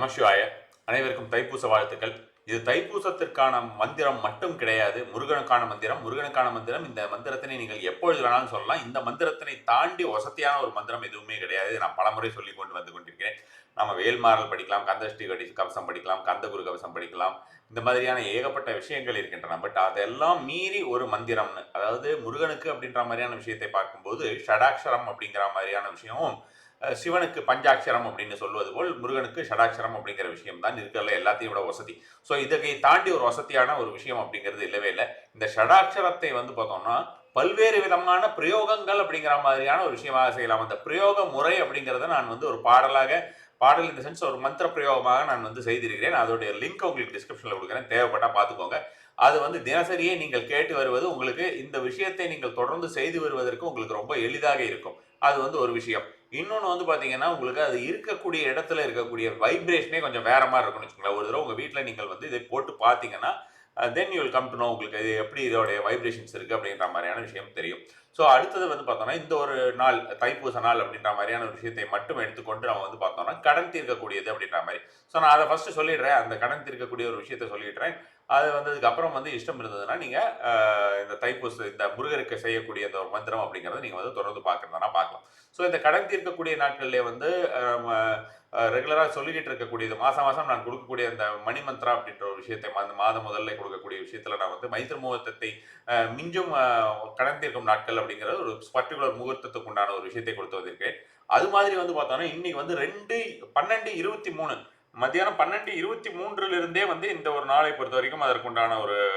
நமசிவாய. அனைவருக்கும் தைப்பூச வாழ்த்துக்கள். இது தைப்பூசத்திற்கான மந்திரம் மட்டும் கிடையாது. முருகனுக்கான மந்திரம். முருகனுக்கான மந்திரம். இந்த மந்திரத்தினை நீங்கள் எப்பொழுது வேணாலும் சொல்லலாம். இந்த மந்திரத்தினை தாண்டி வசதியான ஒரு மந்திரம் எதுவுமே கிடையாது. நான் பலமுறை சொல்லி கொண்டு வந்து கொண்டிருக்கிறேன். நம்ம வேல்மாறல் படிக்கலாம் கந்தஷ்டி கடி கவசம் படிக்கலாம் கந்தகுரு கவசம் படிக்கலாம். இந்த மாதிரியான ஏகப்பட்ட விஷயங்கள் இருக்கின்றன. பட் அதெல்லாம் மீறி ஒரு மந்திரம்னு. அதாவது முருகனுக்கு அப்படின்ற மாதிரியான விஷயத்தை பார்க்கும்போது ஷடாக்ஷரம் அப்படிங்கிற மாதிரியான விஷயமும் சிவனுக்கு பஞ்சாட்சரம் அப்படின்னு சொல்வது போல் முருகனுக்கு ஷடாட்சரம் அப்படிங்கிற விஷயம் தான் இருக்கிறதுல எல்லாத்தையும் விட வசதி. ஸோ இதை தாண்டி ஒரு வசதியான ஒரு விஷயம் அப்படிங்கிறது இல்லவே இல்லை. இந்த ஷடாட்சரத்தை வந்து பார்த்தோம்னா பல்வேறு விதமான பிரயோகங்கள் அப்படிங்கிற மாதிரியான ஒரு விஷயமாக செய்யலாம். அந்த பிரயோக முறை அப்படிங்கிறத நான் வந்து ஒரு பாடலாக பாடல் இந்த சென்ஸ் ஒரு மந்திர பிரயோகமாக நான் வந்து செய்திருக்கிறேன். அதோடைய லிங்க் உங்களுக்கு டிஸ்கிரிப்ஷனில் கொடுக்குறேன். தேவைப்பட்டால் பார்த்துக்கோங்க. அது வந்து தினசரியே நீங்கள் கேட்டு வருவது உங்களுக்கு இந்த விஷயத்தை நீங்கள் தொடர்ந்து செய்து வருவதற்கு உங்களுக்கு ரொம்ப எளிதாக இருக்கும். அது வந்து ஒரு விஷயம். இன்னொன்று வந்து பார்த்தீங்கன்னா உங்களுக்கு அது இருக்கக்கூடிய இடத்துல இருக்கக்கூடிய வைப்ரேஷனே கொஞ்சம் வேற மாதிரி இருக்கும்னு வச்சுக்கோங்களேன். ஒரு தடவை உங்கள் வீட்டில் நீங்கள் வந்து இதை போட்டு பார்த்தீங்கன்னா then you will come to know உங்களுக்கு இது எப்படி இதோடைய வைப்ரேஷன்ஸ் இருக்குது அப்படின்ற மாதிரியான விஷயம் தெரியும். ஸோ அடுத்தது வந்து பார்த்தோம்னா இந்த ஒரு நாள் தைப்பூச நாள் அப்படின்ற மாதிரியான ஒரு விஷயத்தை மட்டும் எடுத்துக்கொண்டு நம்ம வந்து பார்த்தோம்னா கடன் தீர்க்கக்கூடியது அப்படின்ற மாதிரி. ஸோ நான் அதை ஃபஸ்ட்டு சொல்லிடுறேன். அந்த கடன் தீர்க்கக்கூடிய ஒரு விஷயத்த சொல்லிடுறேன். அது வந்ததுக்கு அப்புறம் வந்து இஷ்டம் இருந்ததுன்னா நீங்கள் இந்த தைப்பூச இந்த முருகருக்கு செய்யக்கூடிய இந்த ஒரு மந்திரம் அப்படிங்கிறத நீங்கள் வந்து தொடர்ந்து பார்க்குறதுனா பார்க்கலாம். ஸோ இந்த கடன் தீர்க்கக்கூடிய நாட்கள்லேயே வந்து ரெகுலராக சொல்லிக்கிட்டு இருக்கக்கூடியது மாதம் மாதம் நான் கொடுக்கக்கூடிய அந்த மணி மந்திரா அப்படின்ற ஒரு விஷயத்தை அந்த மாதம் முதல்ல கொடுக்கக்கூடிய விஷயத்தில் நான் வந்து மைத்திர முகூர்த்தத்தை மிஞ்சும் கடன் தீர்க்கும் நாட்கள் அப்படிங்கிறது ஒரு பர்டிகுலர் முகூர்த்தத்துக்கு உண்டான ஒரு விஷயத்தை கொடுத்து வந்திருக்கேன் அது மாதிரி வந்து பார்த்தோன்னா இன்னைக்கு வந்து ரெண்டு பன்னெண்டு இருபத்தி மூணு மத்தியானம் பன்னெண்டு இருபத்தி மூன்றுல இருந்தே வந்து இந்த ஒரு நாளை பொறுத்த வரைக்கும் அதற்குண்டான ஒரு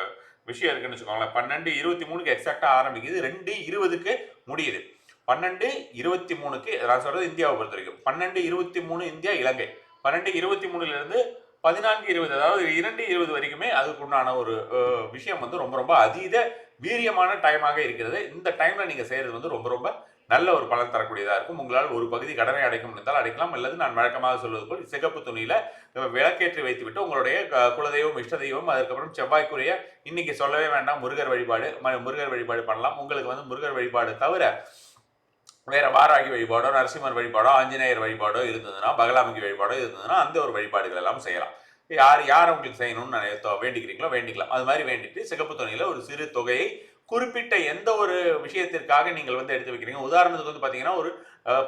விஷயம் இருக்குன்னு வச்சுக்கோங்களேன். பன்னெண்டு இருபத்தி மூணுக்கு எக்ஸாக்டாக ஆரம்பிக்குது. ரெண்டு இருபதுக்கு முடியுது. பன்னெண்டு இருபத்தி மூணுக்கு நான் சொல்றது இந்தியாவை பொறுத்த வரைக்கும். பன்னெண்டு இருபத்தி மூணு இந்தியா இலங்கை. பன்னெண்டு இருபத்தி மூணுல இருந்து பதினான்கு இருபது அதாவது இரண்டு இருபது வரைக்குமே அதுக்குண்டான ஒரு விஷயம் வந்து ரொம்ப ரொம்ப அதீத வீரியமான டைமாக இருக்கிறது. இந்த டைமில் நீங்கள் செய்கிறது வந்து ரொம்ப ரொம்ப நல்ல ஒரு பலன் தரக்கூடியதாக இருக்கும். உங்களால் ஒரு பகுதி கடனை அடைக்க முடிந்தால் அடைக்கலாம். அல்லது நான் வழக்கமாக சொல்வது போல் சிகப்பு துணியில் விளக்கேற்றி வைத்துவிட்டு உங்களுடைய குலதெய்வம் இஷ்ட தெய்வம் அதுக்கப்புறம் செவ்வாய்க்குரிய இன்னைக்கு சொல்லவே வேண்டாம் முருகர் வழிபாடு ம- முருகர் வழிபாடு பண்ணலாம். உங்களுக்கு வந்து முருகர் வழிபாடு தவிர வேற வாராகி வழிபாடோ நரசிம்மர் வழிபாடோ ஆஞ்சநேயர் வழிபாடோ இருந்ததுன்னா பகலாமுகி வழிபாடோ இருந்ததுன்னா அந்த ஒரு வழிபாடுகள் எல்லாம் செய்யலாம். யார் யார் உங்களுக்கு செய்யணும்னு நான் வேண்டிக்கிறீங்களோ வேண்டிக்கலாம். அது மாதிரி வேண்டிட்டு சிகப்பு துணியில் ஒரு சிறு தொகையை குறிப்பிட்ட எந்த ஒரு விஷயத்திற்காக நீங்கள் வந்து எடுத்து வைக்கிறீங்க? உதாரணத்துக்கு வந்து பார்த்தீங்கன்னா ஒரு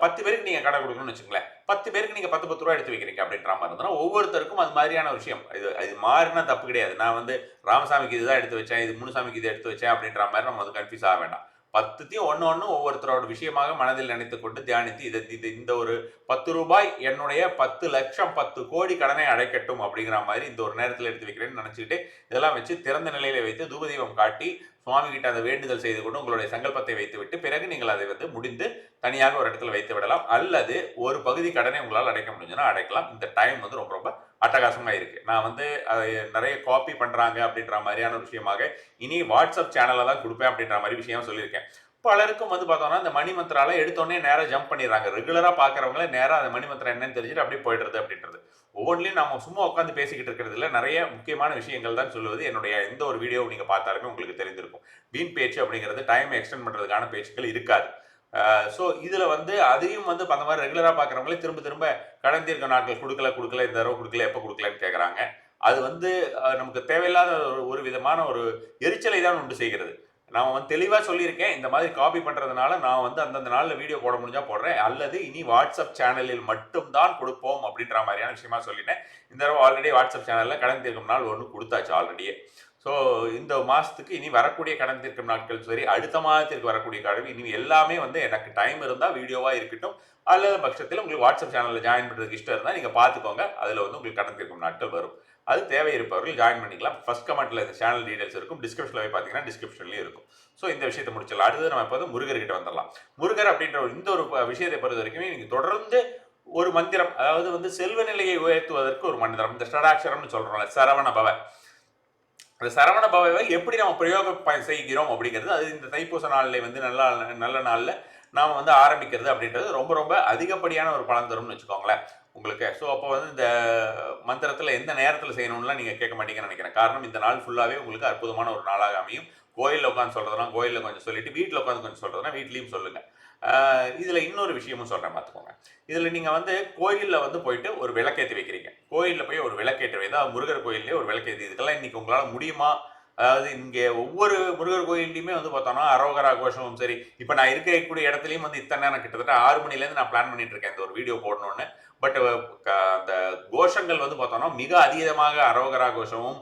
பத்து பேருக்கு நீங்கள் கடை கொடுக்கணும்னு வச்சுங்களேன் பத்து பேருக்கு நீங்கள் பத்து பத்து ரூபா எடுத்து வைக்கிறீங்க அப்படின்ற மாதிரி இருந்ததுன்னா ஒவ்வொருத்தருக்கும் அது மாதிரியான விஷயம். இது இது மாறினா தப்பு கிடையாது. நான் வந்து ராமசாமிக்கு இதுதான் எடுத்து வச்சேன் இது முனுசாமிக்கு இது எடுத்து வச்சேன் அப்படின்ற மாதிரி நம்ம வந்து கன்ஃபியூஸ் ஆக வேண்டாம். பத்துத்தையும் ஒன்று ஒன்று ஒவ்வொருத்தரோட விஷயமாக மனதில் நினைத்து கொண்டு தியானித்து இதை இது இந்த ஒரு பத்து ரூபாய் என்னுடைய பத்து லட்சம் பத்து கோடி கடனை அடைக்கட்டும் அப்படிங்கிற மாதிரி இந்த ஒரு நேரத்தில் எடுத்து வைக்கிறேன்னு நினச்சிக்கிட்டு இதெல்லாம் வச்சு திறந்த நிலையில வைத்து தூபதீபம் காட்டி சுவாமி கிட்ட அந்த வேண்டுதல் செய்து கொண்டு உங்களுடைய சங்கல்பத்தை வைத்து விட்டு பிறகு நீங்கள் அதை வந்து முடிந்து தனியாக ஒரு இடத்துல வைத்து விடலாம். அல்லது ஒரு பகுதி கடனை உங்களால் அடைக்க முடிஞ்சுன்னா அடைக்கலாம். இந்த டைம் வந்து ரொம்ப ரொம்ப அட்டகாசமாக இருக்கு. நான் வந்து அதை நிறைய காப்பி பண்ணுறாங்க அப்படின்ற மாதிரியான ஒரு விஷயமாக இனி வாட்ஸ்அப் சேனலில் தான் கொடுப்பேன் அப்படின்ற மாதிரி விஷயம் சொல்லியிருக்கேன். பலருக்கும் வந்து பார்த்தோம்னா இந்த மணி மந்திரால எடுத்தோடனே நேராக ஜம்ப் பண்ணிடுறாங்க. ரெகுலராக பார்க்குறவங்களே நேராக அந்த மணி மந்திரம் என்னன்னு தெரிஞ்சுட்டு அப்படியே போயிடுறது அப்படின்றது. ஒவ்வொன்றிலையும் நம்ம சும்மா உட்காந்து பேசிக்கிட்டு இருக்கிறதுல நிறைய முக்கியமான விஷயங்கள் தான் சொல்லுவது. என்னுடைய எந்த ஒரு வீடியோ நீங்கள் பார்த்தாலுமே உங்களுக்கு தெரிஞ்சிருக்கும் வீண் பேச்சு அப்படிங்கிறது டைம் எக்ஸ்டெண்ட் பண்ணுறதுக்கான பேச்சுக்கள் இருக்காது. ஸோ இதில் வந்து அதையும் வந்து அந்த மாதிரி ரெகுலராக பார்க்குறவங்களே திரும்ப திரும்ப கடந்திருக்க நாட்கள் கொடுக்கல கொடுக்கல இந்த தடவை கொடுக்கல எப்போ கொடுக்கலன்னு கேட்குறாங்க அது வந்து நமக்கு தேவையில்லாத ஒரு ஒரு விதமான ஒரு எரிச்சலை தான் உண்டு செய்கிறது. நான் வந்து தெளிவாக சொல்லியிருக்கேன். இந்த மாதிரி காப்பி பண்ணுறதுனால நான் வந்து அந்தந்த நாளில் வீடியோ போட முடிஞ்சால் போடுறேன். அல்லது இனி வாட்ஸ்அப் சேனலில் மட்டும்தான் கொடுப்போம் அப்படின்ற மாதிரியான விஷயமா சொல்லிட்டேன். இந்த தடவை ஆல்ரெடி வாட்ஸ்அப் சேனலில் கடன் தீர்க்கும் நாள் ஒன்று கொடுத்தாச்சு ஆல்ரெடியே ஸோ இந்த மாதத்துக்கு இனி வரக்கூடிய கடன் தீர்க்கும் நாட்கள் சரி அடுத்த மாதத்திற்கு வரக்கூடிய கடன் இனி எல்லாமே வந்து எனக்கு டைம் இருந்தால் வீடியோவாக இருக்கட்டும். அல்லது பட்சத்தில் உங்களுக்கு வாட்ஸ்அப் சேனலில் ஜாயின் பண்ணுறதுக்கு இஷ்டம் இருந்தால் நீங்கள் பார்த்துக்கோங்க. அதில் வந்து உங்களுக்கு கடன் தீர்க்கும் நாட்கள் வரும். அது தேவை இருப்பவர்கள் ஜாயின் பண்ணிக்கலாம். ஃபர்ஸ்ட் கமெண்ட்ல இந்த சேனல் டீடைல்ஸ் இருக்கும். டிஸ்கிரிப்ஷனில் போய் பார்த்தீங்கன்னா டிஸ்கிரிப்ஷன்லேயும் இருக்கும். ஸோ இந்த விஷயத்தை முடிச்சிடலாம். அடுத்தது நம்ம இப்போ வந்து முருகர்கிட்ட வந்துடலாம். முருகர் அப்படின்ற ஒரு இந்த ஒரு விஷயத்தை பொறுத்த வரைக்குமே நீங்கள் தொடர்ந்து ஒரு மந்திரம் அதாவது வந்து செல்வ நிலையை உயர்த்துவதற்கு ஒரு மந்திரம். இந்த ஷடாட்சரம்னு சொல்றோம்ல சரவண பவ. அந்த சரவண பவவை எப்படி நம்ம பிரயோக செய்கிறோம் அப்படிங்கிறது அது இந்த தைப்பூச நாளில் வந்து நல்ல நல்ல நாளில் நாம் வந்து ஆரம்பிக்கிறது அப்படின்றது ரொம்ப ரொம்ப அதிகப்படியான ஒரு பலன் தரும்னு வச்சுக்கோங்களேன். உங்களுக்கு ஸோ அப்போ வந்து இந்த மந்திரத்தில் எந்த நேரத்தில் செய்யணும்லாம் நீங்கள் கேட்க மாட்டீங்கன்னு நினைக்கிறேன். காரணம் இந்த நாள் ஃபுல்லாகவே உங்களுக்கு அற்புதமான ஒரு நாளாக அமையும். கோயிலில் உட்காந்து சொல்கிறதுனா கோயிலில் கொஞ்சம் சொல்லிட்டு வீட்டில் உட்காந்து கொஞ்சம் சொல்கிறதுனா வீட்லேயும் சொல்லுங்கள் இதில் இன்னொரு விஷயமும் சொல்கிறேன் பார்த்துக்கோங்க. இதில் நீங்கள் வந்து கோயிலில் வந்து போயிட்டு ஒரு விளக்கேற்றி வைக்கிறீங்க. கோயிலில் போய் ஒரு விளக்கேற்றி வைத்தா முருகர் கோயில்லேயே ஒரு விளக்கேற்றி இதுக்கெல்லாம் இன்றைக்கி உங்களால் முடியுமா? அதாவது இங்கே ஒவ்வொரு முருகர் கோயில்லையுமே வந்து பார்த்தோம்னா அரோகரா கோஷமும் சரி இப்போ நான் இருக்கக்கூடிய இடத்துலையும் வந்து இத்தனை நேரம் கிட்டத்தட்ட ஆறு மணிலேருந்து நான் பிளான் பண்ணிட்டு இருக்கேன் இந்த ஒரு வீடியோ போடணும்னு. பட் அந்த கோஷங்கள் வந்து பார்த்தோம்னா மிக அதீதமாக அரோகரா கோஷமும்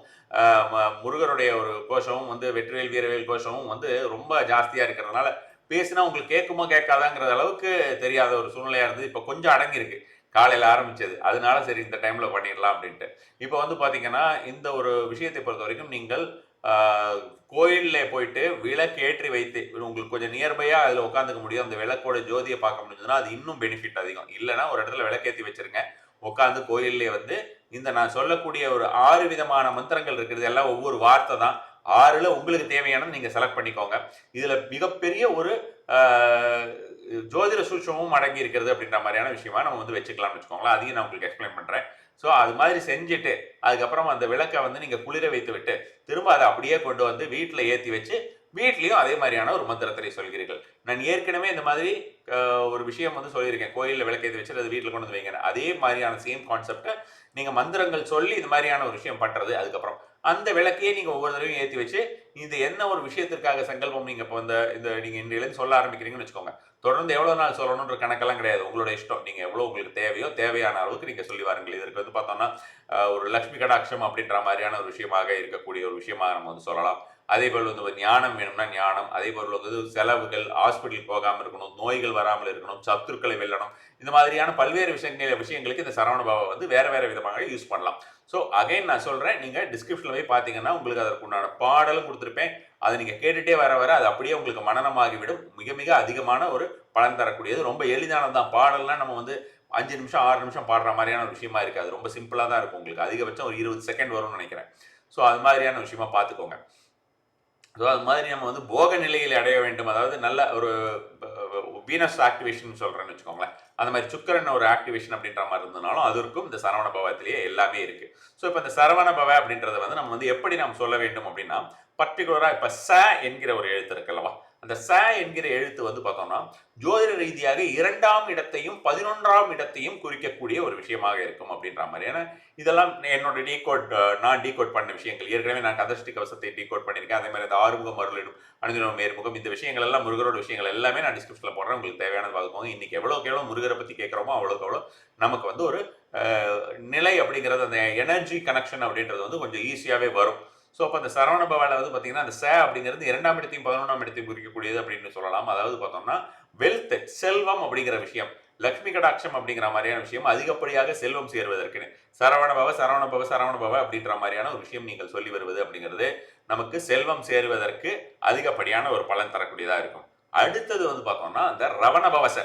ம- முருகருடைய ஒரு கோஷமும் வந்து வெற்றிவேல் வீரவேல் கோஷமும் வந்து ரொம்ப ஜாஸ்தியாக இருக்கிறதுனால பேசினா உங்களுக்கு கேட்குமோ கேட்காதாங்கிற அளவுக்கு தெரியாத ஒரு சூழ்நிலையாக இருந்தது. இப்போ கொஞ்சம் அடங்கியிருக்கு. காலையில் ஆரம்பிச்சது. அதனால சரி இந்த டைமில் பண்ணிடலாம் அப்படின்ட்டு. இப்போ வந்து பார்த்தீங்கன்னா இந்த ஒரு விஷயத்தை பொறுத்த வரைக்கும் நீங்கள் கோயிலில் போயிட்டு விளக்கு ஏற்றி வைத்து உங்களுக்கு கொஞ்சம் நியர்பையாக அதில் உட்காந்துக்க முடியும். அந்த விளக்கோட ஜோதியை பார்க்க முடிஞ்சதுன்னா அது இன்னும் பெனிஃபிட் அதிகம். இல்லைன்னா ஒரு இடத்துல விளக்கேற்றி வச்சுருங்க. உட்காந்து கோயில்லே வந்து இந்த நான் சொல்லக்கூடிய ஒரு ஆறு விதமான மந்திரங்கள் இருக்கிறது எல்லாம் ஒவ்வொரு வார்த்தை தான். ஆறில் உங்களுக்கு தேவையானது நீங்கள் செலக்ட் பண்ணிக்கோங்க. இதில் மிகப்பெரிய ஒரு ஜோதிட சூட்சமும் அடங்கி இருக்கிறது அப்படின்ற மாதிரியான விஷயமா நம்ம வந்து வச்சுக்கலாம்னு வச்சுக்கோங்களேன். அதையும் நான் உங்களுக்கு எக்ஸ்பிளைன் பண்ணுறேன் ஸோ அது மாதிரி செஞ்சுட்டு அதுக்கப்புறம் அந்த விளக்கை வந்து நீங்கள் குளிர வைத்து விட்டு திரும்ப அதை அப்படியே கொண்டு வந்து வீட்டில் ஏற்றி வச்சு வீட்லேயும் அதே மாதிரியான ஒரு மந்திரத்தை சொல்கிறீர்கள். நான் ஏற்கனவே இந்த மாதிரி ஒரு விஷயம் வந்து சொல்லியிருக்கேன். கோயிலில் விளக்கேற்றி வச்சு அது வீட்டில் கொண்டு வந்து வைங்க அதே மாதிரியான சேம் கான்செப்டை நீங்கள் மந்திரங்கள் சொல்லி இந்த மாதிரியான ஒரு விஷயம் பண்ணுறது அதுக்கப்புறம். அந்த விளக்கையே நீங்கள் ஒவ்வொரு தடவையும் ஏற்றி வச்சு இது என்ன ஒரு விஷயத்திற்காக சங்கல்பம் நீங்கள் இப்போ இந்த இந்த நீங்கள் இன்றையிலேருந்து சொல்ல ஆரம்பிக்கிறீங்கன்னு வச்சுக்கோங்க. தொடர்ந்து எவ்வளோ நாள் சொல்லணுன்ற கணக்கெல்லாம் கிடையாது. உங்களோட இஷ்டம். நீங்கள் எவ்வளோ உங்களுக்கு தேவையோ தேவையான அளவுக்கு நீங்கள் சொல்லி வாருங்கள். இதற்கு வந்து பார்த்தோம்னா ஒரு லக்ஷ்மி கடாட்சம் அப்படின்ற மாதிரியான ஒரு விஷயமாக இருக்கக்கூடிய ஒரு விஷயமாக நம்ம வந்து சொல்லலாம். அதே போல் வந்து ஞானம் வேணும்னா ஞானம் அதே போல் வந்து செலவுகள் ஹாஸ்பிட்டல் போகாமல் இருக்கணும் நோய்கள் வராமல் இருக்கணும் சத்துருக்களை வெல்லணும் இந்த மாதிரியான பல்வேறு விஷயங்கள் விஷயங்களுக்கு இந்த சரவண பாபா வந்து வேறு வேறு விதமாக யூஸ் பண்ணலாம். ஸோ அகைன் நான் சொல்கிறேன் நீங்கள் டிஸ்கிரிப்ஷனில் போய் பார்த்தீங்கன்னா உங்களுக்கு அதற்கு உண்டான பாடலும் கொடுத்துருப்பேன். அதை நீங்கள் கேட்டுகிட்டே வர வர அது அப்படியே உங்களுக்கு மனநமாகிவிடும். மிக மிக அதிகமான ஒரு பலன் தரக்கூடியது. ரொம்ப எளிதானது தான். பாடல்லாம் நம்ம வந்து அஞ்சு நிமிஷம் ஆறு நிமிஷம் பாடுற மாதிரியான ஒரு விஷயமா இருக்காது. ரொம்ப சிம்பிளாக தான் இருக்கும் உங்களுக்கு. அதிகபட்சம் ஒரு இருபது செகண்ட் வரும்னு நினைக்கிறேன். ஸோ அது மாதிரியான விஷயமா பார்த்துக்கோங்க. ஸோ அது மாதிரி நம்ம வந்து போக நிலையில் அடைய வேண்டும். அதாவது நல்ல ஒரு வீனஸ் ஆக்டிவேஷன் சொல்கிறேன்னு வச்சுக்கோங்களேன். அந்த மாதிரி சுக்கரன் ஒரு ஆக்டிவேஷன் அப்படின்ற மாதிரி இருந்தனாலும் அதற்கும் இந்த சரவண பவத்திலேயே எல்லாமே இருக்குது ஸோ இப்போ இந்த சரவண பவ அப்படின்றத வந்து நம்ம வந்து எப்படி நாம் சொல்ல வேண்டும் அப்படின்னா பர்டிகுலராக இப்போ ச என்கிற ஒரு எழுத்து இருக்குல்லவா அந்த ச என்கிற எழுத்து வந்து பார்த்தோம்னா ஜோதிட ரீதியாக இரண்டாம் இடத்தையும் பதினொன்றாம் இடத்தையும் குறிக்கக்கூடிய ஒரு விஷயமாக இருக்கும் அப்படின்ற மாதிரி. ஏன்னா இதெல்லாம் என்னோட டீகோட் நான் டீகோட் பண்ண விஷயங்கள். ஏற்கனவே நான் கதஷ்டி கவசத்தை டீகோட் பண்ணியிருக்கேன். அதே மாதிரி அந்த ஆறுமுகம் அருளிடும் அனுதினம் மேற்முகம் இந்த விஷயங்கள் எல்லாம் முருகரோட விஷயங்கள் எல்லாமே நான் டிஸ்கிரிப்ஷனில் போடுறேன். உங்களுக்கு தேவையானது பார்த்துக்கோங்க. இன்னைக்கு எவ்வளோக்கு எவ்வளோ முருகரை பற்றி கேட்குறோமோ அவ்வளோக்கு எவ்வளோ நமக்கு வந்து ஒரு நிலை அப்படிங்கிறது அந்த எனர்ஜி கனெக்ஷன் அப்படின்றது வந்து கொஞ்சம் ஈஸியாகவே வரும். ஸோ அப்போ அந்த சரவண பவால வந்து பார்த்தீங்கன்னா அந்த ச அப்படிங்கிறது இரண்டாம் இடத்தையும் பதினொன்றாம் இடத்தையும் குறிக்கக்கூடியது அப்படின்னு சொல்லலாம். அதாவது பார்த்தோம்னா வெல்த் செல்வம் அப்படிங்கிற விஷயம் லக்ஷ்மி கடாட்சம் அப்படிங்கிற மாதிரியான விஷயம் அதிகப்படியாக செல்வம் சேர்வதற்குன்னு. சரவண பவ சரவண பவ சரவண பவ அப்படின்ற மாதிரியான ஒரு விஷயம் நீங்கள் சொல்லி வருவது அப்படிங்கிறது நமக்கு செல்வம் சேருவதற்கு அதிகப்படியான ஒரு பலன் தரக்கூடியதாக இருக்கும். அடுத்தது வந்து பார்த்தோம்னா அந்த ரவண பவச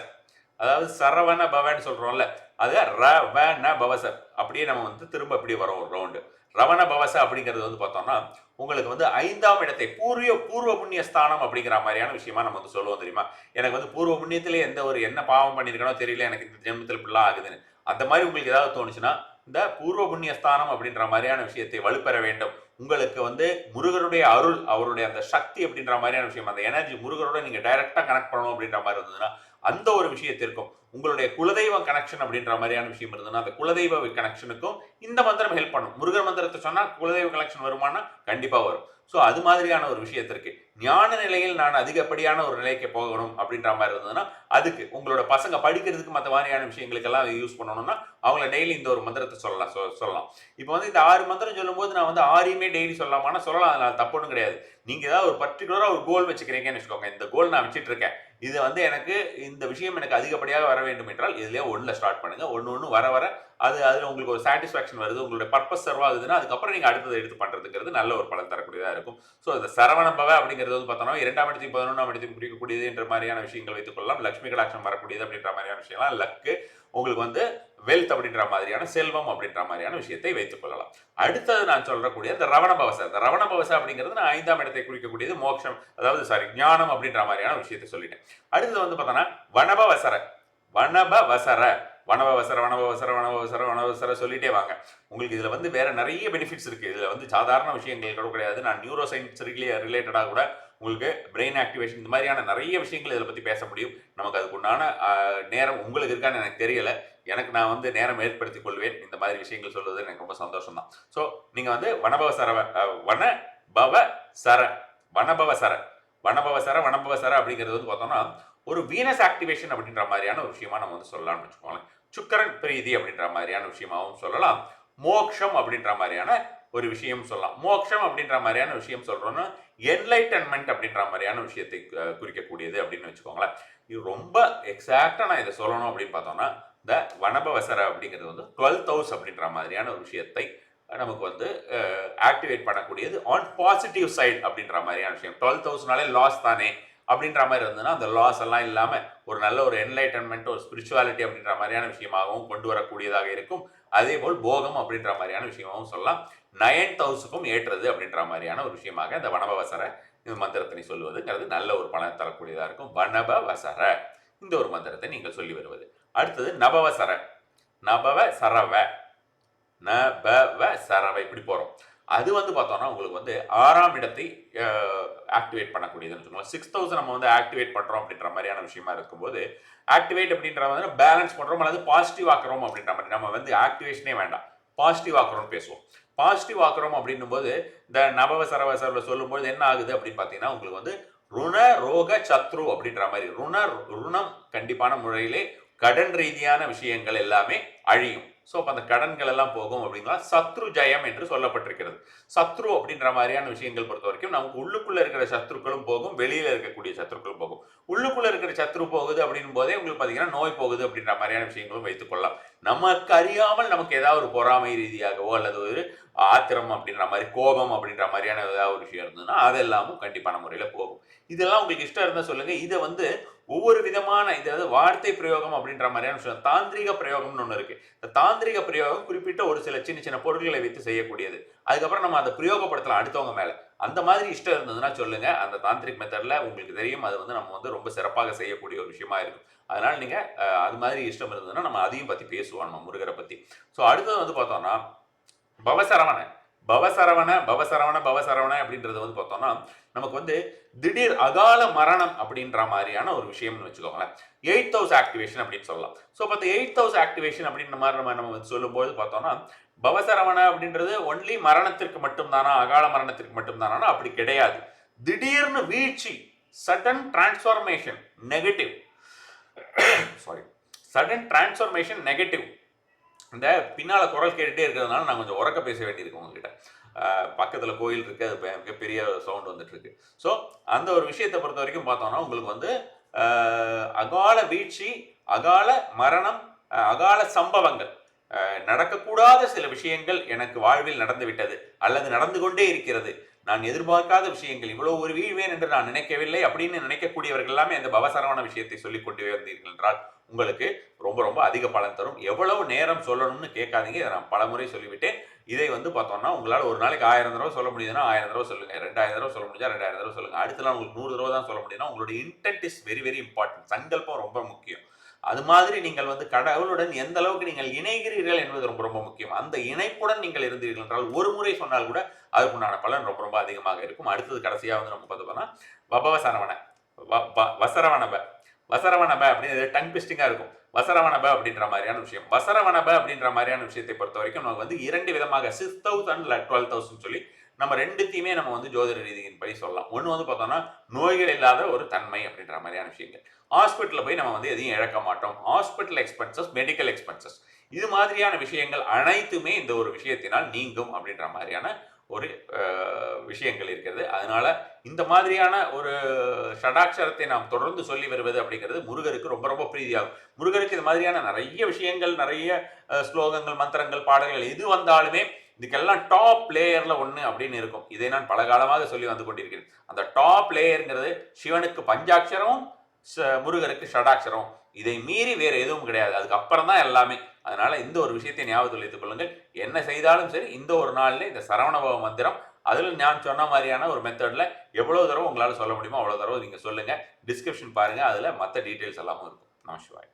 அதாவது சரவண பவன்னு சொல்கிறோம்ல அது ரவண பவச. அப்படியே நம்ம வந்து திரும்ப அப்படியே வரோம் ஒரு ரவுண்டு ரவண பவச அப்படிங்கிறது வந்து பார்த்தோம்னா உங்களுக்கு வந்து ஐந்தாம் இடத்தை பூர்வ பூர்வ புண்ணிய ஸ்தானம் அப்படிங்கிற மாதிரியான விஷயமா நம்ம வந்து சொல்லுவோம் தெரியுமா? எனக்கு வந்து பூர்வ புண்ணியத்தில் எந்த ஒரு என்ன பாவம் பண்ணியிருக்கனோ தெரியல எனக்கு இந்த ஜென்மத்தில் இப்படிலாம் ஆகுதுன்னு. அந்த மாதிரி உங்களுக்கு ஏதாவது தோணுச்சுன்னா இந்த பூர்வ புண்ணிய ஸ்தானம் அப்படின்ற மாதிரியான விஷயத்தை வலுப்பெற வேண்டும். உங்களுக்கு வந்து முருகருடைய அருள் அவருடைய அந்த சக்தி அப்படின்ற மாதிரியான விஷயம் அந்த எனர்ஜி முருகரோட நீங்கள் டைரெக்டாக கனெக்ட் பண்ணணும் அப்படின்ற மாதிரி இருந்ததுன்னா அந்த ஒரு விஷயத்திற்கும் உங்களுடைய குலதெய்வம் கனெக்ஷன் அப்படின்ற மாதிரியான விஷயம் இருந்ததுன்னா அந்த குலதெய்வ கனெக்ஷனுக்கும் இந்த மந்திரம் ஹெல்ப் பண்ணும். முருகர் மந்திரத்தை சொன்னால் குலதெய்வ கனெக்ஷன் வருமானா கண்டிப்பாக வரும். ஸோ அது மாதிரியான ஒரு விஷயத்திற்கு ஞான நிலையில் நான் அதிகப்படியான ஒரு நிலைக்கு போகணும் அப்படின்ற மாதிரி இருந்ததுன்னா அதுக்கு உங்களோட பசங்க படிக்கிறதுக்கு மற்ற மாதிரியான விஷயங்களுக்கெல்லாம் யூஸ் பண்ணணும்னா அவங்கள டெய்லி இந்த ஒரு மந்திரத்தை சொல்லலாம் சொல்லலாம். இப்போ வந்து இந்த ஆறு மந்திரம் சொல்லும்போது நான் வந்து ஆறையுமே டெய்லி சொல்லலாமான்னா சொல்லலாம். அதனால் தப்புன்னு கிடையாது. நீங்கள் ஏதாவது ஒரு பர்டிகுலராக ஒரு கோல் வச்சுக்கிறீங்கன்னு வச்சுக்கோங்க. இந்த கோல் நான் வச்சுட்டு இருக்கேன். இது வந்து எனக்கு இந்த விஷயம் எனக்கு அதிகப்படியாக வர வேண்டும் என்றால் இதுலயே ஒன்றில் ஸ்டார்ட் பண்ணுங்க. ஒன்று ஒன்று வர வர அது அதில் உங்களுக்கு ஒரு சாட்டிஸ்ஃபேக்ஷன் வருது உங்களுடைய பர்பஸ் சர்வ் ஆகுதுன்னா அதுக்கப்புறம் நீங்கள் அடுத்ததை எடுத்து பண்ணுறதுங்கிறது நல்ல ஒரு பலன் தரக்கூடியதாக இருக்கும். ஸோ இந்த சரவணம்பவை அப்படிங்கிறது வந்து பார்த்தோம்னா இரண்டாம் இடத்தையும் பதினொன்றாம் இடத்தையும் குறிக்கக்கூடியது என்ற மாதிரியான விஷயங்கள் வைத்துக் கொள்ளலாம். லட்சுமி கடாட்சம் வரக்கூடியது அப்படின்ற மாதிரியான விஷயம்லாம் லக்கு உங்களுக்கு வந்து வெல்த் அப்படின்ற மாதிரியான செல்வம் அப்படின்ற மாதிரியான விஷயத்தை வைத்துக் கொள்ளலாம். அடுத்தது நான் சொல்லக்கூடிய இந்த ரவண பவச. இந்த ரவண பவச அப்படிங்கிறது நான் ஐந்தாம் இடத்தை குறிக்கக்கூடியது மோட்சம் அதாவது சாரி ஞானம் அப்படின்ற மாதிரியான விஷயத்தை சொல்லிட்டேன். அடுத்தது வந்து பார்த்தோன்னா வனபவசர. வனபவசர. வனவசர வனவசர வனவசர வனவசர சொல்லிட்டே வாங்க. உங்களுக்கு இதில் வந்து வேற நிறைய பெனிஃபிட்ஸ் இருக்கு. இதில் வந்து சாதாரண விஷயங்கள் கூட கிடையாது. நான் நியூரோ சயின்ஸ் ரிலேட்டடாக கூட உங்களுக்கு பிரெயின் ஆக்டிவேஷன் இந்த மாதிரியான நிறைய விஷயங்கள் இதில் பற்றி பேச முடியும். நமக்கு அதுக்குண்டான நேரம் உங்களுக்கு இருக்கான்னு எனக்கு தெரியலை. எனக்கு நான் வந்து நேரம் ஏற்படுத்திக் கொள்வேன். இந்த மாதிரி விஷயங்கள் சொல்வது எனக்கு ரொம்ப சந்தோஷம் தான் ஸோ நீங்கள் வந்து வனபவ சர வன பவ சர வனபவ சர வனபவ சர வனபவ சர அப்படிங்கிறது வந்து பார்த்தோம்னா ஒரு வீனஸ் ஆக்டிவேஷன் அப்படின்ற மாதிரியான ஒரு விஷயமா நம்ம வந்து சொல்லலாம்னு வச்சுக்கோங்களேன். சுக்கரன் பிரீதி அப்படின்ற மாதிரியான விஷயமாவும் சொல்லலாம். மோக்ஷம் அப்படின்ற மாதிரியான ஒரு விஷயம் சொல்லலாம். மோக்ஷம் அப்படின்ற மாதிரியான விஷயம் சொல்கிறோன்னா என்லைட்டன்மெண்ட் அப்படின்ற மாதிரியான விஷயத்தை குறிக்கக்கூடியது அப்படின்னு வச்சுக்கோங்களேன். இது ரொம்ப எக்ஸாக்டாக நான் இதை சொல்லணும் அப்படின்னு பார்த்தோம்னா இந்த வனபவசர அப்படிங்கிறது வந்து டுவெல்த் ஹவுஸ் அப்படின்ற மாதிரியான ஒரு விஷயத்தை நமக்கு வந்து ஆக்டிவேட் பண்ணக்கூடியது ஆன் பாசிட்டிவ் சைட் அப்படின்ற மாதிரியான விஷயம். டுவெல்த் ஹவுஸ்னாலே லாஸ் தானே அப்படின்ற மாதிரி இருந்ததுன்னா அந்த லாஸ் எல்லாம் இல்லாமல் ஒரு நல்ல ஒரு என்லைட்டன்மெண்ட் ஒரு ஸ்பிரிச்சுவாலிட்டி அப்படின்ற மாதிரியான விஷயமாகவும் கொண்டு வரக்கூடியதாக இருக்கும். அதே போல் போகம் அப்படின்ற மாதிரியான விஷயமாகவும் சொல்லலாம். நயன்த் ஹவுஸுக்கும் ஏற்றது அப்படின்ற மாதிரியான ஒரு விஷயமாக இந்த வனபவசர இந்த மந்திரத்தினை சொல்லுவதுங்கிறது நல்ல ஒரு பலன் தரக்கூடியதாக இருக்கும். வனபவசர. இந்த ஒரு மந்திரத்தை நீங்கள் சொல்லி வருவது. அடுத்தது நபவசர. நபவ சரவ. நபவ சரவ. இப்படி போகிறோம் அது வந்து பார்த்தோம்னா உங்களுக்கு வந்து ஆறாம் இடத்தை ஆக்டிவேட் பண்ணக்கூடியதுன்னு சொல்லுவோம். சிக்ஸ் தௌசண்ட் நம்ம வந்து ஆக்டிவேட் பண்ணுறோம் அப்படின்ற மாதிரியான விஷயமா இருக்கும்போது ஆக்டிவேட் அப்படின்ற மாதிரி பேலன்ஸ் பண்ணுறோம் அல்லது பாசிட்டிவ் ஆக்குறோம் அப்படின்ற மாதிரி. நம்ம வந்து ஆக்டிவேஷனே வேண்டாம். பாசிட்டிவ் ஆக்குறோம்னு பேசுவோம். பாசிட்டிவ் ஆக்குறோம் அப்படின்னும் போது இந்த நபவ சரவ சரவ சொல்லும்போது என்ன ஆகுது அப்படின்னு பார்த்தீங்கன்னா உங்களுக்கு வந்து ருண ரோக சத்ரு அப்படின்ற மாதிரி ருண ருணம் கண்டிப்பான முறையிலே கடன் ரீதியான விஷயங்கள் எல்லாமே அழியும். ஸோ அப்போ அந்த கடன்கள் எல்லாம் போகும் அப்படிங்களா சத்ரு ஜெயம் என்று சொல்லப்பட்டிருக்கிறது. சத்ரு அப்படின்ற மாதிரியான விஷயங்கள் பொறுத்த வரைக்கும் நமக்கு உள்ளுக்குள்ளே இருக்கிற சத்ருக்களும் போகும் வெளியில் இருக்கக்கூடிய சத்ருக்களும் போகும். உள்ளுக்குள்ளே இருக்கிற சத்ரு போகுது அப்படின் போதே உங்களுக்கு பார்த்தீங்கன்னா நோய் போகுது அப்படின்ற மாதிரியான விஷயங்களும் வைத்துக்கொள்ளலாம் நமக்கு அறியாமல் நமக்கு ஏதாவது ஒரு பொறாமை ரீதியாகவோ அல்லது ஒரு ஆத்திரம் அப்படின்ற மாதிரி கோபம் அப்படின்ற மாதிரியான ஏதாவது ஒரு விஷயம் இருந்ததுன்னா அதெல்லாமும் கண்டிப்பான முறையில் போகும். இதெல்லாம் உங்களுக்கு இஷ்டம் இருந்தால் சொல்லுங்கள் இதை வந்து ஒவ்வொரு விதமான இதாவது வார்த்தை பிரயோகம் அப்படின்ற மாதிரியான விஷயம் தாந்திரிக பிரயோகம்னு ஒன்று இருக்கு. இந்த தாந்திரிக பிரயோகம் குறிப்பிட்ட ஒரு சில சின்ன சின்ன பொருட்களை வைத்து செய்யக்கூடியது. அதுக்கப்புறம் நம்ம அதை பிரயோகப்படுத்தலாம் அடுத்தவங்க மேலே. அந்த மாதிரி இஷ்டம் இருந்ததுன்னா சொல்லுங்க. அந்த தாந்திரிக் மெத்தடில் உங்களுக்கு தெரியும். அது வந்து நம்ம வந்து ரொம்ப சிறப்பாக செய்யக்கூடிய ஒரு விஷயமா இருக்கும். அதனால நீங்க அது மாதிரி இஷ்டம் இருந்ததுன்னா நம்ம அதையும் பத்தி பேசுவோம். நம்ம முருகரை பத்தி. ஸோ அடுத்தது வந்து பார்த்தோம்னா பவசரவண பவசரவண பவசரவண பவசரவண அப்படின்றது வந்து பார்த்தோம்னா நமக்கு வந்து திடீர் அகால மரணம் அப்படின்ற மாதிரியான ஒரு விஷயம்னு வச்சுக்கோங்களேன். எயிட் ஹவுஸ் ஆக்டிவேஷன் அப்படின்னு சொல்லலாம். ஸோ இப்போ எயிட் ஹவுஸ் ஆக்டிவேஷன் அப்படின்ற மாதிரி நம்ம நம்ம வந்து சொல்லும்போது பார்த்தோம்னா பவசரவண அப்படின்றது ஒன்லி மரணத்திற்கு மட்டும்தானா அகால மரணத்திற்கு மட்டும்தானா அப்படி கிடையாது. திடீர்னு வீழ்ச்சி sudden transformation negative sorry sudden transformation negative இந்த பின்னால் குரல் கேட்டுட்டே இருக்கிறதுனால நான் கொஞ்சம் உறக்க பேச வேண்டியிருக்கு உங்ககிட்ட. பக்கத்தில் கோயில் இருக்கு அது மிகப்பெரிய சவுண்ட் வந்துட்டுருக்கு. ஸோ அந்த ஒரு விஷயத்தை பொறுத்த வரைக்கும் பார்த்தோம்னா உங்களுக்கு வந்து அகால வீழ்ச்சி அகால மரணம் அகால சம்பவங்கள் நடக்கக்கூடாத சில விஷயங்கள் எனக்கு வாழ்வில் நடந்து விட்டது அல்லது நடந்து கொண்டே இருக்கிறது. நான் எதிர்பார்க்காத விஷயங்கள் இவ்வளோ ஒரு வீழ்வேன் என்று நான் நினைக்கவில்லை அப்படின்னு நினைக்கக்கூடியவர்கள் எல்லாமே அந்த பவசரமான விஷயத்தை சொல்லிக் கொண்டு வந்தீர்கள் என்றால் உங்களுக்கு ரொம்ப ரொம்ப அதிக பலன் தரும். எவ்வளவு நேரம் சொல்லணும்னு கேட்காதீங்க. இதை நான் பலமுறை சொல்லிவிட்டேன். இதை வந்து பார்த்தோம்னா உங்களால் ஒரு நாளைக்கு ஆயிரம் தடவை சொல்ல முடியுதுன்னா ஆயிரம் தடவை சொல்லுங்க. ரெண்டாயிரம் தடவை சொல்ல முடிஞ்சா ரெண்டாயிரம் தடவை சொல்லுங்க. அடுத்த நாள் உங்களுக்கு நூறு தடவை தான் சொல்ல முடியும்னா உங்களுடைய intent is very very important சங்கல்பம் ரொம்ப முக்கியம். அது மாதிரி நீங்கள் வந்து கடவுளுடன் எந்த அளவுக்கு நீங்கள் இணைகிறீர்கள் என்பது ரொம்ப ரொம்ப முக்கியம். அந்த இணைப்புடன் நீங்கள் இருந்தீர்கள் என்றால் ஒரு முறை சொன்னால் கூட அதுக்குண்டான பலன் ரொம்ப ரொம்ப அதிகமாக இருக்கும். அடுத்தது கடைசியாக வந்து நம்ம பார்த்தோம்னா வபவ சரவண. வ- வ- வசரவணப வசரவணப அப்படின்னு டங் பிஸ்டிங்காக இருக்கும். வசரவணப அப்படின்ற மாதிரியான விஷயம். வசரவணப அப்படின்ற மாதிரியான விஷயத்தை பொறுத்த வரைக்கும் நமக்கு வந்து இரண்டு விதமாக சிக்ஸ் தௌசண்ட் டுவெல் தௌசண்ட் சொல்லி நம்ம ரெண்டுத்தையுமே நம்ம வந்து ஜோதிட ரீதியின் படி சொல்லலாம். ஒன்று வந்து பார்த்தோம்னா நோய்கள் இல்லாத ஒரு தன்மை அப்படின்ற மாதிரியான விஷயங்கள். ஹாஸ்பிட்டலில் போய் நம்ம வந்து எதையும் இழக்க மாட்டோம். ஹாஸ்பிட்டல் எக்ஸ்பென்சஸ் மெடிக்கல் எக்ஸ்பென்சஸ் இது மாதிரியான விஷயங்கள் அனைத்துமே இந்த ஒரு விஷயத்தினால் நீங்கும் அப்படின்ற மாதிரியான ஒரு விஷயங்கள் இருக்கிறது. அதனால இந்த மாதிரியான ஒரு ஷடாட்சரத்தை நாம் தொடர்ந்து சொல்லி வருவது அப்படிங்கிறது முருகருக்கு ரொம்ப ரொம்ப பிரீதியாகும். முருகருக்கு இது மாதிரியான நிறைய விஷயங்கள் நிறைய ஸ்லோகங்கள் மந்திரங்கள் பாடல்கள் எது வந்தாலுமே இதுக்கெல்லாம் டாப் லேயரில் ஒன்று அப்படின்னு இருக்கும். இதை நான் பல காலமாக சொல்லி வந்து கொண்டிருக்கிறேன். அந்த டாப் லேயருங்கிறது சிவனுக்கு பஞ்சாட்சரம் ச- முருகருக்கு ஷடாட்சரம் இதை மீறி வேறு எதுவும் கிடையாது. அதுக்கப்புறம் தான் எல்லாமே. அதனால இந்த ஒரு விஷயத்தை ஞாபகத்தில் வைத்துக் கொள்ளுங்கள். என்ன செய்தாலும் சரி இந்த ஒரு நாளில் இந்த சரவணபவ மந்திரம் அதில் நான் சொன்ன மாதிரியான ஒரு மெத்தடில் எவ்வளோ தடவை உங்களால் சொல்ல முடியுமோ அவ்வளோ தடவை நீங்கள் சொல்லுங்கள் டிஸ்கிரிப்ஷன் பாருங்கள் அதில் மற்ற டீட்டெயில்ஸ் எல்லாமும் இருக்கும். நம சிவாய்.